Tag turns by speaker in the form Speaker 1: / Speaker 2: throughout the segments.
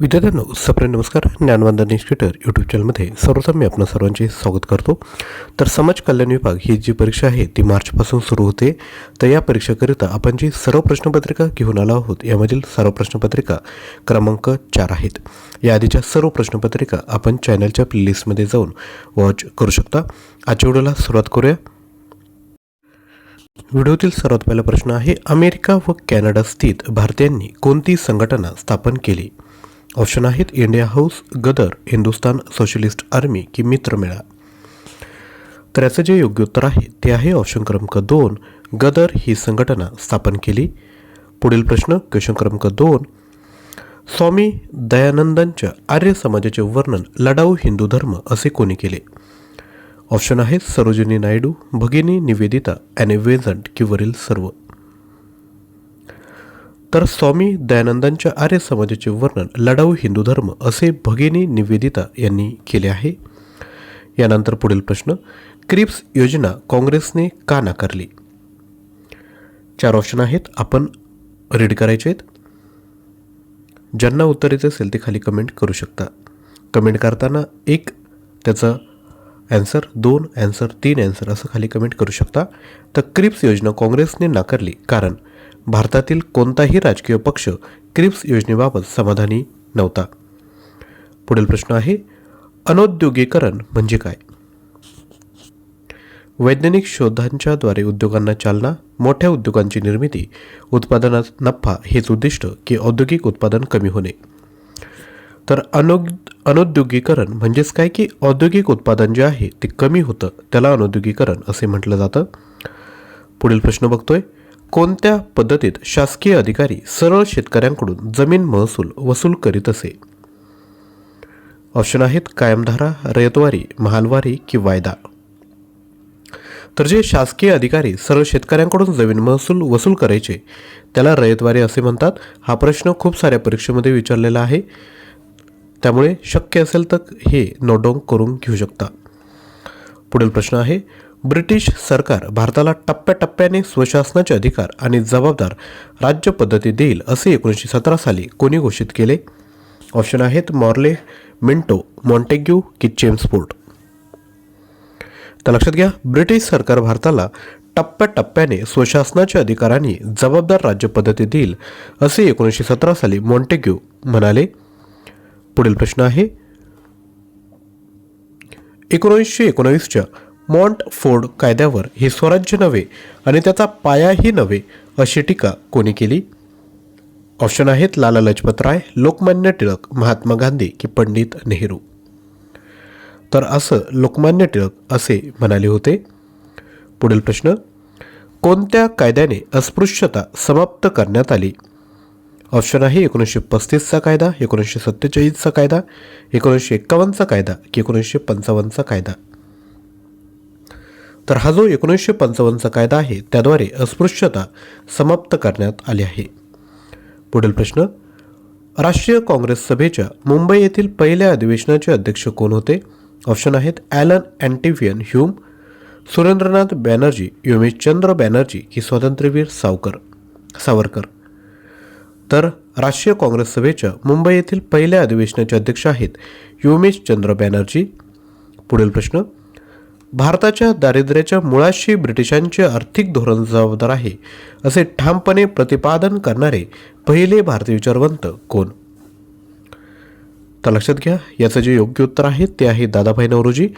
Speaker 1: विद्यार्थ्यांनो सप्रेम नमस्कार. ज्ञानवंदन इन्स्टिट्यूटर यूट्यूब चॅनलमध्ये सर्वप्रथम मी आपण सर्वांचे स्वागत करतो. तर समाज कल्याण विभाग ही जी परीक्षा आहे ती मार्चपासून सुरू होते. तर या परीक्षेकरिता आपण जी सर्व प्रश्नपत्रिका घेऊन आलो आहोत यामधील सर्व प्रश्नपत्रिका क्रमांक चार आहेत. या आधीच्या सर्व प्रश्नपत्रिका आपण चॅनलच्या प्लेलिस्टमध्ये जाऊन वॉच करू शकता. आजच्या व्हिडिओला सुरुवात करूया. व्हिडिओतील सर्वात पहिला प्रश्न आहे अमेरिका व कॅनडा स्थित भारतीयांनी कोणती संघटना स्थापन केली? ऑप्शन आहेत India House Ghadar Hindustan socialist army की मित्रमेळा. तर याचं जे योग्य उत्तर आहे ते आहे ऑप्शन क्रमांक दोन गदर ही संघटना स्थापन केली. पुढील प्रश्न क्वेश्चन क्रमांक दोन स्वामी दयानंदांच्या आर्य समाजाचे वर्णन लढाऊ हिंदू धर्म असे कोणी केले? ऑप्शन आहेत सरोजिनी नायडू भगिनी निवेदिता ॲने वेझंट की वरील सर्व. तर स्वामी दयानंदांच्या आर्य समाजाचे वर्णन लढाऊ हिंदू धर्म असे भगिनी निवेदिता यांनी केले आहे. यानंतर पुढील प्रश्न क्रिप्स योजना काँग्रेसने का नाकारली? चार ऑप्शन आहेत आपण रीड करायचे आहेत. ज्यांना उत्तर येत असेल ते खाली कमेंट करू शकता. कमेंट करताना एक त्याचं ॲन्सर दोन ॲन्सर तीन ॲन्सर असं खाली कमेंट करू शकता. तर क्रिप्स योजना काँग्रेसने नाकारली कारण भारतातील कोणताही राजकीय पक्ष क्रिप्स योजनेबाबत समाधानी नव्हता. पुढील प्रश्न आहे अनौद्योगिकरण म्हणजे काय? वैज्ञानिक शोधांच्याद्वारे उद्योगांना चालना मोठ्या उद्योगांची निर्मिती उत्पादनात नफा हेच उद्दिष्ट की औद्योगिक उत्पादन कमी होणे. तर अनौ अनौद्योगिकरण म्हणजेच काय की औद्योगिक उत्पादन जे आहे ते कमी होतं त्याला अनौद्योगिकरण असे म्हटलं जातं? पुढील प्रश्न बघतोय कोणत्या पद्धतीत शासकीय अधिकारी सरळ शेतकऱ्यांकडून जमीन महसूल वसूल करीत असे? ऑप्शन आहेत कायमधारा रयतवारी महालवारी की वायदा. तर जे शासकीय अधिकारी सरळ शेतकऱ्यांकडून जमीन महसूल वसूल करायचे त्याला रयतवारी असे म्हणतात. हा प्रश्न खूप साऱ्या परीक्षेमध्ये विचारलेला आहे. त्यामुळे शक्य असेल तर हे नोट डाऊन करून घेऊ शकता. पुढील प्रश्न आहे ब्रिटिश सरकार भारताला टप्प्याटप्प्याने स्वशासनाचे अधिकार आणि जबाबदार राज्य पद्धती देईल असे एकोणीसशे सतरा साली कोणी घोषित केले? ऑप्शन आहेत मॉर्ले मिंटो मॉन्टेग्यू की चेम्सफोर्ड तर लक्षात घ्या ब्रिटिश सरकार भारताला टप्प्याटप्प्याने स्वशासनाच्या अधिकारांनी जबाबदार राज्यपद्धती देईल असे एकोणीसशे सतरा साली मॉन्टेग्यू म्हणाले. पुढील प्रश्न आहे. एकोणीसशे एकोणावीसच्या मॉन्ट फोर्ड कायद्यावर हे स्वराज्य नव्हे आणि त्याचा पायाही नव्हे अशी टीका कोणी केली? ऑप्शन आहेत लाला लजपत राय लोकमान्य टिळक महात्मा गांधी की पंडित नेहरू. तर असं लोकमान्य टिळक असे म्हणाले होते. पुढील प्रश्न कोणत्या कायद्याने अस्पृश्यता समाप्त करण्यात आली? ऑप्शन आहे एकोणीसशे पस्तीसचा कायदा एकोणीसशे सत्तेचाळीसचा कायदा एकोणीसशे एक्कावन्नचा कायदा की एकोणीसशे पंचावन्नचा कायदा. तर हा जो एकोणीसशे पंचावन्नचा कायदा आहे त्याद्वारे अस्पृश्यता समाप्त करण्यात आली आहे. पुढील प्रश्न राष्ट्रीय काँग्रेस सभेच्या मुंबई येथील पहिल्या अधिवेशनाचे अध्यक्ष कोण होते? ऑप्शन आहेत Allan Octavian Hume Surendranath Banerjee Womeshchandra Banerjee की स्वातंत्र्यवीर सावकर सावरकर. तर राष्ट्रीय काँग्रेस सभेच्या मुंबई येथील पहिल्या अधिवेशनाचे अध्यक्ष आहेत योमेशचंद्र बॅनर्जी. पुढील प्रश्न भारताच्या दारिद्र्याच्या मुळाशी ब्रिटिशांचे आर्थिक धोरण जबाबदार आहे असे ठामपणे प्रतिपादन करणारे पहिले भारतीय विचारवंत कोण? तर लक्षात घ्या याचं जे योग्य उत्तर आहे ते आहे दादाभाई नवरोजी.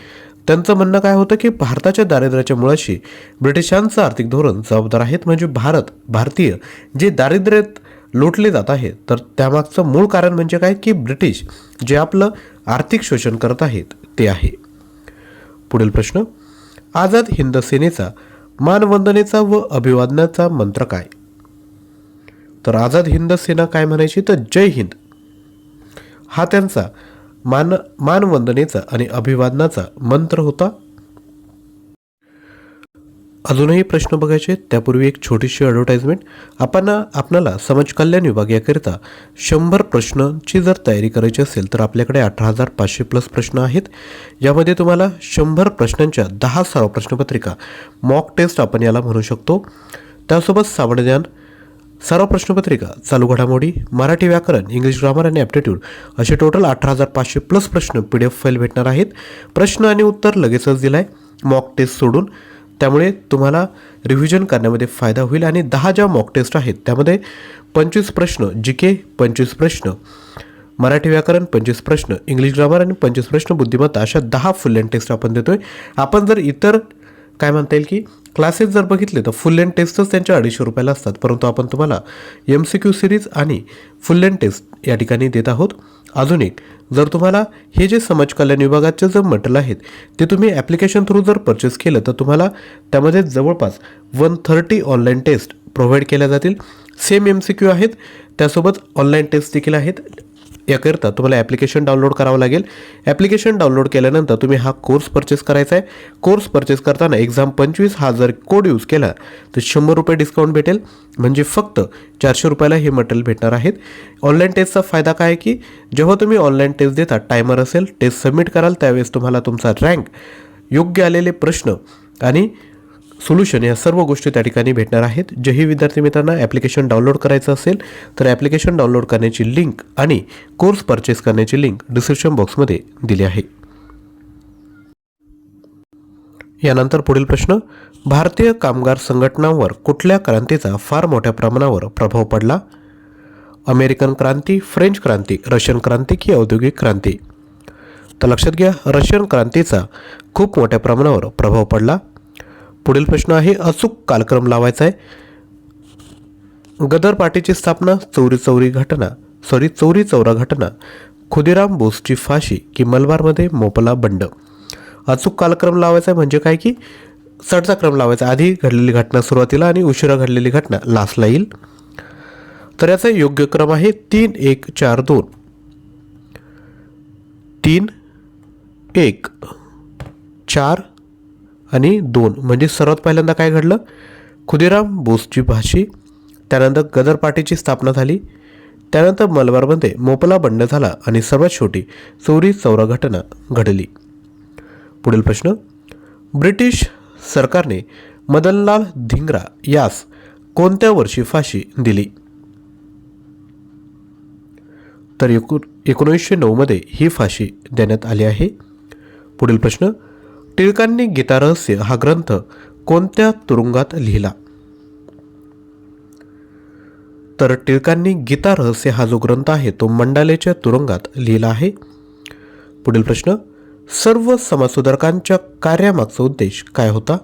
Speaker 1: त्यांचं म्हणणं काय होतं की भारताच्या दारिद्र्याच्या मुळाशी ब्रिटिशांचं आर्थिक धोरण जबाबदार आहेत म्हणजे भारत भारतीय जे दारिद्र्यात लोटले जात आहेत तर त्यामागचं मूळ कारण म्हणजे काय की ब्रिटिश जे आपलं आर्थिक शोषण करत आहेत ते आहे. पुढील प्रश्न. आझाद हिंद सेनेचा मानवंदनेचा व अभिवादनाचा मंत्र काय? तर आझाद हिंद सेना काय म्हणायची? तर जय हिंद. हा त्यांचा मान मानवंदनेचा आणि अभिवादनाचा मंत्र होता. अजूनही प्रश्न बघायचे त्यापूर्वी एक छोटीशी ॲडव्हर्टाईजमेंट आपण आपणाला समाज कल्याण विभाग याकरिता शंभर प्रश्नांची जर तयारी करायची असेल तर आपल्याकडे अठरा हजार पाचशे प्लस प्रश्न आहेत. यामध्ये तुम्हाला शंभर प्रश्नांच्या दहा सराव प्रश्नपत्रिका मॉक टेस्ट आपण याला म्हणू शकतो. त्यासोबत सामान्य ज्ञान सर्व प्रश्नपत्रिका चालू घडामोडी मराठी व्याकरण इंग्लिश ग्रामर आणि ॲप्टिट्यूड असे टोटल अठरा हजार पाचशे प्लस प्रश्न पी डी एफ फाईल भेटणार आहेत. प्रश्न आणि उत्तर लगेचच दिलं आहे मॉक टेस्ट सोडून त्यामुळे तुम्हाला रिव्हिजन करण्यामध्ये फायदा होईल आणि दहा ज्या मॉक टेस्ट आहेत त्यामध्ये पंचवीस प्रश्न जी के पंचवीस प्रश्न मराठी व्याकरण पंचवीस प्रश्न इंग्लिश ग्रामर आणि पंचवीस प्रश्न बुद्धिमत्ता अशा दहा फुल लेंथ टेस्ट आपण देतोय. आपण जर इतर काय म्हणता येईल की क्लासेस जर बघितले तर फुल लेंथ टेस्टच त्यांच्या अडीचशे रुपयाला असतात. परंतु आपण तुम्हाला एम सी क्यू सिरीज आणि फुल लेंथ टेस्ट या ठिकाणी देत आहोत. अजून एक जर तुम्हाला हे जे समाज कल्याण विभागाचे जे मटेरियल आहेत ते तुम्ही ॲप्लिकेशन थ्रू जर परचेस केलं तर तुम्हाला त्यामध्ये जवळपास one thirty online test provide केल्या जातील. सेम एम सी क्यू आहेत त्यासोबत ऑनलाईन टेस्ट देखील आहेत. याकरिता तुम्हाला ॲप्लिकेशन डाउनलोड करावं लागेल. ॲप्लिकेशन डाउनलोड केल्यानंतर तुम्ही हा कोर्स परचेस करायचा आहे. कोर्स परचेस करताना एक्झाम पंचवीस हा जर कोड यूज केला तर शंभर रुपये डिस्काउंट भेटेल. म्हणजे फक्त चारशे रुपयाला हे मटेरियल भेटणार आहेत. ऑनलाईन टेस्टचा फायदा काय आहे की जेव्हा तुम्ही ऑनलाईन टेस्ट देता टायमर असेल टेस्ट सबमिट कराल त्यावेळेस तुम्हाला तुमचा रँक योग्य आलेले प्रश्न आणि सोल्युशन या सर्व गोष्टी त्या ठिकाणी भेटणार आहेत. जेही विद्यार्थी मित्रांना ॲप्लिकेशन डाउनलोड करायचं असेल तर ॲप्लिकेशन डाउनलोड करण्याची लिंक आणि कोर्स परचेस करण्याची लिंक डिस्क्रिप्शन बॉक्समध्ये दिली आहे. यानंतर पुढील प्रश्न भारतीय कामगार संघटनांवर कुठल्या क्रांतीचा फार मोठ्या प्रमाणावर प्रभाव पडला? अमेरिकन क्रांती फ्रेंच क्रांती रशियन क्रांती की औद्योगिक क्रांती? तर लक्षात घ्या रशियन क्रांतीचा खूप मोठ्या प्रमाणावर प्रभाव पडला. पुढील प्रश्न आहे अचूक कालक्रम लावायचा आहे. गदर पार्टीची स्थापना चौरी चौरी घटना सॉरी चौरी चौरा घटना खुदिराम बोसची फाशी की मलबारमध्ये मोपला बंड. अचूक कालक्रम लावायचा आहे म्हणजे काय की चढचा क्रम लावायचा आधी घडलेली घटना सुरुवातीला आणि उशिरा घडलेली घटना लास्टला येईल. तर याचा योग्य क्रम आहे तीन एक चार दोन. तीन एक चार आणि दोन. म्हणजे सर्वात पहिल्यांदा काय घडलं? खुदिराम बोसची भाषी त्यानंतर गदर पार्टीची स्थापना झाली त्यानंतर मलबारमध्ये मोपला बंड झाला आणि सर्वात छोटी चोरी चौरा घटना घडली. पुढील प्रश्न. ब्रिटिश सरकारने मदनलाल धिंगरा यास कोणत्या वर्षी फाशी दिली? तर एकूण एकोणीसशे नऊमध्ये ही फाशी देण्यात आली आहे. पुढील प्रश्न. टिळकांनी गीतारहस्य हा ग्रंथ कोणत्या तुरुंगात लिहिला? तर टिळकांनी गीता रहस्य हा जो ग्रंथ आहे तो मंडालेच्या तुरुंगात लिहिला आहे. पुढील प्रश्न सर्व समाजसुधारकांच्या कार्यामागचा उद्देश काय होता?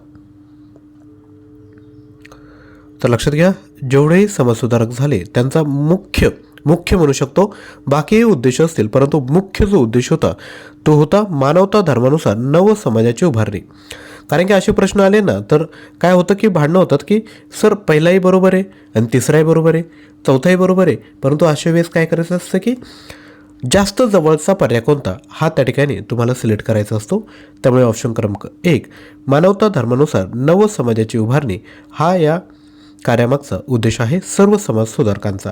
Speaker 1: तर लक्षात घ्या जेवढेही समाजसुधारक झाले त्यांचा मुख्य मुख्य म्हणू शकतो. बाकीही उद्देश असतील परंतु मुख्य जो उद्देश होता तो होता मानवता धर्मानुसार नव समाजाची उभारणी. कारण की असे प्रश्न आले ना तर काय होतं की भांडणं होतात की सर पहिलाही बरोबर आहे आणि तिसराही बरोबर आहे चौथाही बरोबर आहे. परंतु अशा वेळेस काय करायचं असतं की जास्त जवळचा पर्याय कोणता हा त्या ठिकाणी तुम्हाला सिलेक्ट करायचा असतो. त्यामुळे ऑप्शन क्रमांक एक मानवता धर्मानुसार नव समाजाची उभारणी हा या कार्यामागचा उद्देश आहे सर्व समाज सुधारकांचा.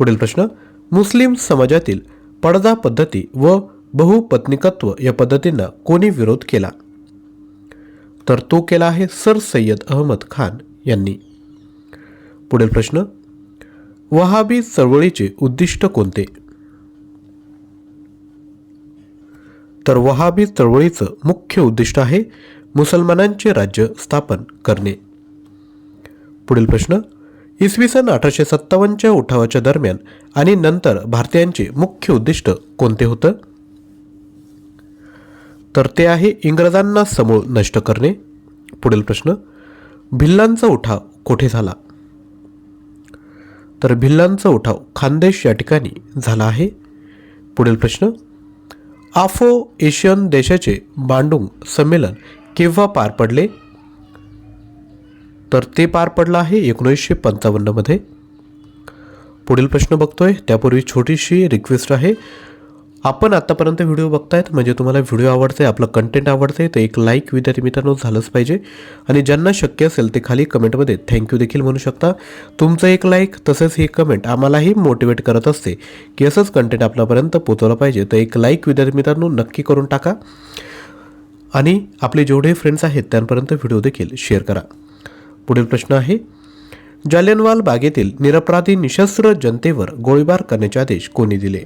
Speaker 1: पुढील प्रश्न मुस्लिम समाजातील पडदा पद्धती व बहुपत्निकत्व या पद्धतींना कोणी विरोध केला? तर तो केला आहे सर सय्यद अहमद खान यांनी. पुढील प्रश्न वहाबी चळवळीचे उद्दिष्ट कोणते? तर वहाबी चळवळीचं मुख्य उद्दिष्ट आहे मुसलमानांचे राज्य स्थापन करणे. पुढील प्रश्न इसवी सन अठराशे सत्तावन्नच्या उठावाच्या दरम्यान आणि नंतर भारतीयांचे मुख्य उद्दिष्ट कोणते होतं? तर ते आहे इंग्रजांना समूळ नष्ट करणे. पुढील प्रश्न भिल्लांचा उठाव कोठे झाला? तर भिल्लांचा उठाव खानदेश या ठिकाणी झाला आहे. पुढील प्रश्न आफो एशियन देशाचे बांडुंग संमेलन केव्हा पार पडले? तर ते पार पडलं आहे एकोणीसशे पंचावन्नमध्ये. पुढील प्रश्न बघतोय. त्यापूर्वी छोटीशी रिक्वेस्ट आहे. आपण आत्तापर्यंत व्हिडिओ बघतायत म्हणजे तुम्हाला व्हिडिओ आवडते आपलं कंटेंट आवडते तर एक लाईक विद्यार्थी मित्रांनो झालंच पाहिजे. आणि ज्यांना शक्य असेल ते खाली कमेंटमध्ये थँक्यू देखील म्हणू शकता. तुमचं एक लाईक तसेच ही कमेंट आम्हालाही मोटिवेट करत असते की असंच कंटेंट आपल्यापर्यंत पोचवलं पाहिजे. तर एक लाईक विद्यार्थी मित्रांनो नक्की करून टाका. आणि आपले जेवढे फ्रेंड्स आहेत त्यांपर्यंत व्हिडिओ देखील शेअर करा. पुढील प्रश्न आहे. जालियनवाल बागेतील निरपराधी निशस्त्र जनतेवर गोळीबार करण्याचे आदेश कोणी दिले?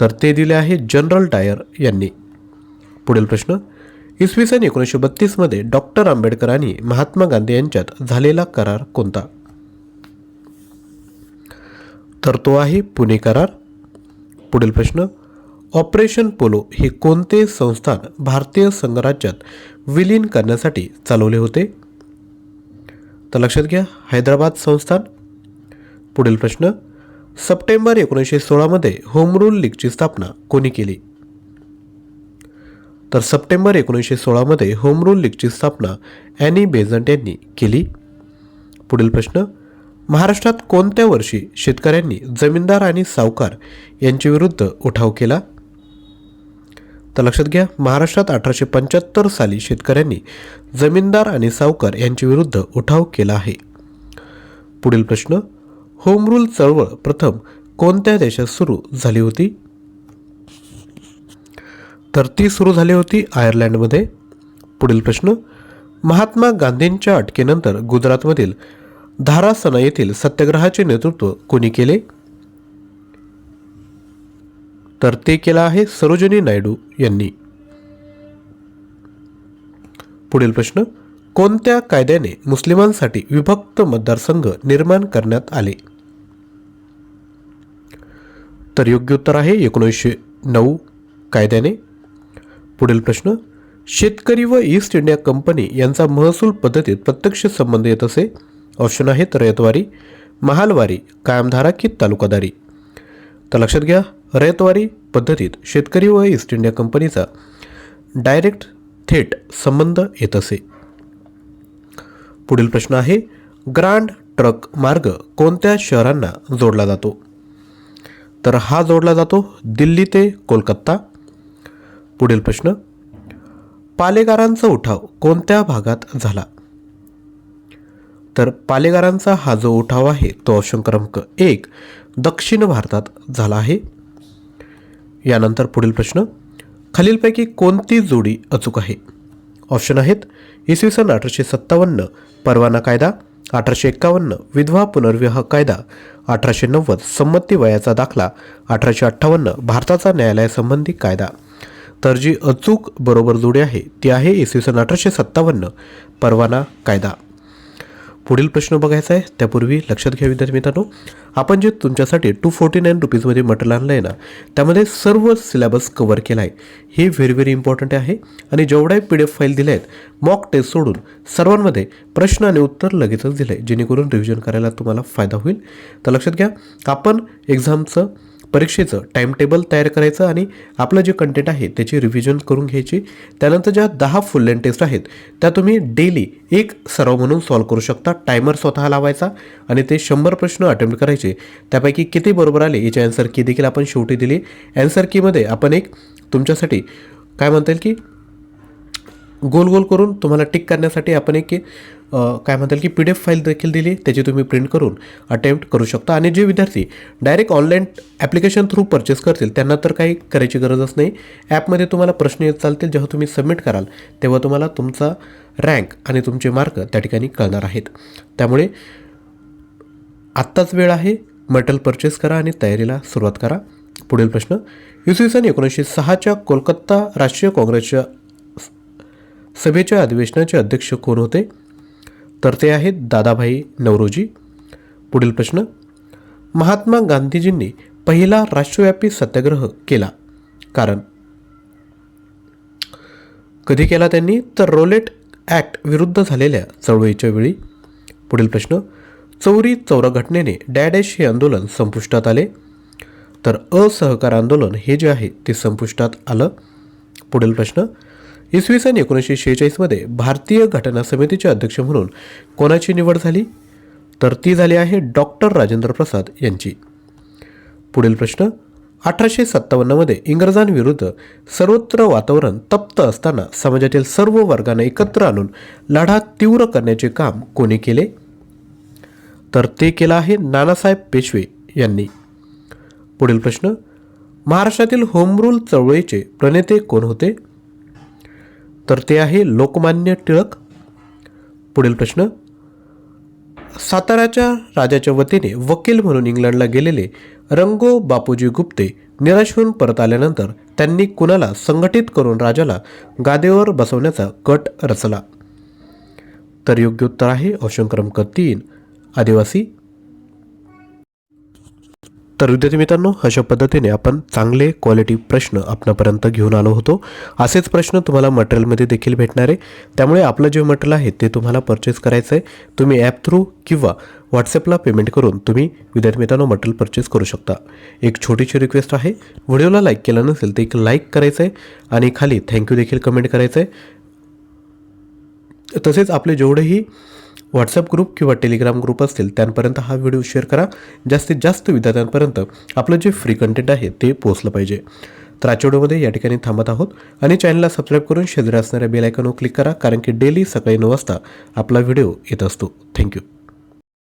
Speaker 1: तर ते दिले आहे जनरल डायर यांनी. पुढील प्रश्न. इसवी सन एकोणीसशे बत्तीसमध्ये डॉक्टर आंबेडकर आणि महात्मा गांधी यांच्यात झालेला करार कोणता? तर तो आहे पुणे करार. पुढील प्रश्न. ऑपरेशन पोलो हे कोणते संस्थान भारतीय संघराज्यात विलीन करण्यासाठी चालवले होते? तर लक्षात घ्या हैदराबाद संस्थान. पुढील प्रश्न सप्टेंबर एकोणीसशे सोळामध्ये होम रूल लीगची स्थापना कोणी केली? तर सप्टेंबर एकोणीसशे सोळामध्ये होम रूल लीगची स्थापना ॲनी बेझंट यांनी केली. पुढील प्रश्न महाराष्ट्रात कोणत्या वर्षी शेतकऱ्यांनी जमीनदार आणि सावकार यांच्या विरुद्ध उठाव केला? तर लक्षात घ्या महाराष्ट्रात अठराशे पंच्याहत्तर साली शेतकऱ्यांनी जमीनदार आणि सावकार यांच्या विरुद्ध उठाव केला आहे. पुढील प्रश्न होम रूल चळवळ प्रथम कोणत्या देशात सुरू झाली होती? तर ती सुरू झाली होती आयर्लंडमध्ये. पुढील प्रश्न महात्मा गांधींच्या अटकेनंतर गुजरातमधील धारासना येथील सत्याग्रहाचे नेतृत्व कोणी केले? तर ते केलं आहे सरोजिनी नायडू यांनी. पुढील प्रश्न कोणत्या कायद्याने मुस्लिमांसाठी विभक्त मतदारसंघ निर्माण करण्यात आले? तर योग्य उत्तर आहे एकोणीसशे नऊ कायद्याने. पुढील प्रश्न शेतकरी व ईस्ट इंडिया कंपनी यांचा महसूल पद्धतीत प्रत्यक्ष संबंध येत असे? ऑप्शन आहेत रयतवारी महालवारी कायमधारा की तालुकादारी तर लक्षात घ्या रयतवारी पद्धतीत शेतकरी व ईस्ट इंडिया कंपनीचा डायरेक्ट थेट संबंध येत असे. पुढील प्रश्न आहे ग्रँड ट्रक मार्ग कोणत्या शहरांना जोडला जातो? तर हा जोडला जातो दिल्ली ते कोलकाता. पुढील प्रश्न पालेगारांचा उठाव कोणत्या भागात झाला? तर पालेगारांचा हा जो उठाव आहे तो अशंक्रमक क्रमांक एक दक्षिण भारतात झाला आहे. यानंतर पुढील प्रश्न. खालीलपैकी कोणती जोडी अचूक आहे? ऑप्शन आहेत इसवी सन अठराशे सत्तावन्न परवाना कायदा अठराशे एक्कावन्न विधवा पुनर्विवाह कायदा अठराशे नव्वद संमती वयाचा दाखला अठराशे अठ्ठावन्न भारताचा न्यायालयासंबंधी कायदा. तर जी अचूक बरोबर जोडी आहे ती आहे इसवी सन अठराशे सत्तावन्न परवाना कायदा. पुढील प्रश्न बघायचा आहे. त्यापूर्वी लक्षात घ्या विद्यार्थी मित्रांनो आपण जे तुमच्यासाठी टू फोर्टी नाईन रुपीजमध्ये मटेरियल आणलं आहे ना त्यामध्ये सर्व सिलेबस कवर केला आहे हे व्हेरी व्हेरी इम्पॉर्टंट आहे. आणि जेवढ्याही पी डी एफ फाईल दिल्या आहेत मॉक टेस्ट सोडून सर्वांमध्ये प्रश्न आणि उत्तर लगेचच दिलं आहे जेणेकरून रिव्हिजन करायला तुम्हाला फायदा होईल. तर लक्षात घ्या आपण एक्झामचं परीक्षेचं टाईम टेबल तयार करायचं आणि आपलं जे कंटेंट आहे त्याची रिव्हिजन करून घ्यायची. त्यानंतर ज्या दहा फुल लेन टेस्ट आहेत त्या तुम्ही डेली एक सराव म्हणून सॉल्व करू शकता. टायमर स्वतः लावायचा आणि ते शंभर प्रश्न अटेम्प्ट करायचे. त्यापैकी किती बरोबर आले याची आन्सर की देखील आपण शेवटी दिली. आन्सर कीमध्ये आपण एक तुमच्यासाठी काय म्हणता येईल की गोल गोल करून तुम्हाला टिक करण्यासाठी आपण एक काय म्हणताल की पी डी एफ फाईल देखील दिली त्याची तुम्ही प्रिंट करून अटेम्प्ट करू शकता. आणि जे विद्यार्थी direct online application through purchase करतील त्यांना तर काही करायची गरजच नाही. ॲपमध्ये तुम्हाला प्रश्न येत चालतील जेव्हा तुम्ही सबमिट कराल तेव्हा तुम्हाला तुमचा रँक आणि तुमचे मार्क त्या ठिकाणी कळणार आहेत. त्यामुळे आत्ताच वेळ आहे मटेरियल परचेस करा आणि तयारीला सुरुवात करा. पुढील प्रश्न इसवी सन एकोणीसशे सहाच्या कोलकाता राष्ट्रीय काँग्रेसच्या सभेच्या अधिवेशनाचे अध्यक्ष कोण होते? तर ते आहेत दादाभाई नवरोजी. पुढील प्रश्न महात्मा गांधीजींनी पहिला राष्ट्रव्यापी सत्याग्रह केला कारण? कधी केला त्यांनी? तर रोलेट ॲक्ट विरुद्ध झालेल्या चळवळीच्या वेळी. पुढील प्रश्न चौरी चौरा घटनेने डॅडॅश हे आंदोलन संपुष्टात आले? तर असहकार आंदोलन हे जे आहे ते संपुष्टात आलं. पुढील प्रश्न इसवी सन एकोणीसशे शेहेचाळीसमध्ये भारतीय घटना समितीचे अध्यक्ष म्हणून कोणाची निवड झाली? तर ती झाली आहे डॉक्टर राजेंद्र प्रसाद यांची. पुढील प्रश्न अठराशे सत्तावन्नमध्ये इंग्रजांविरुद्ध सर्वत्र वातावरण तप्त असताना समाजातील सर्व वर्गांना एकत्र आणून लढा तीव्र करण्याचे काम कोणी केले? तर ते केलं आहे नानासाहेब पेशवे यांनी. पुढील प्रश्न महाराष्ट्रातील होमरूल चळवळीचे प्रणेते कोण होते? तर ते आहे लोकमान्य टिळक. पुढील प्रश्न. साताऱ्याच्या राजाच्या वतीने वकील म्हणून इंग्लंडला गेलेले रंगो बापूजी गुप्ते निराश होऊन परत आल्यानंतर त्यांनी कुणाला संघटित करून राजाला गादेवर बसवण्याचा कट रचला. तर योग्य उत्तर आहे ऑप्शन क्रमांक तीन आदिवासी तर विद्यार्थी मित्रांनो अशा पद्धतीने आपण चांगले क्वालिटी प्रश्न आपणापर्यंत घेऊन आलो होतो. असेच प्रश्न तुम्हाला मटेरियलमध्ये देखील भेटणार आहे. त्यामुळे आपलं जे मटेरियल आहे ते तुम्हाला परचेस करायचं आहे तुम्ही ॲप थ्रू किंवा व्हॉट्सअपला पेमेंट करून तुम्ही विद्यार्थी मित्रांनो मटेरियल परचेस करू शकता. एक छोटीशी रिक्वेस्ट आहे. व्हिडिओला लाईक केलं नसेल तर एक लाईक करायचं आहे आणि खाली थँक्यू देखील कमेंट करायचं आहे तसेच आपले जेवढेही व्हॉट्सअप ग्रुप किंवा टेलिग्राम ग्रुप असतील त्यांपर्यंत हा व्हिडिओ शेअर करा. जास्तीत जास्त विद्यार्थ्यांपर्यंत आपलं जे फ्री कंटेंट आहे ते पोहोचलं पाहिजे. तर आजच्या व्हिडिओमध्ये या ठिकाणी थांबत आहोत. आणि चॅनलला सबस्क्राईब करून शेजारी असणाऱ्या बेल आयकॉनवर क्लिक करा कारण की डेली सकाळी नऊ वाजता आपला व्हिडिओ येत असतो. थँक्यू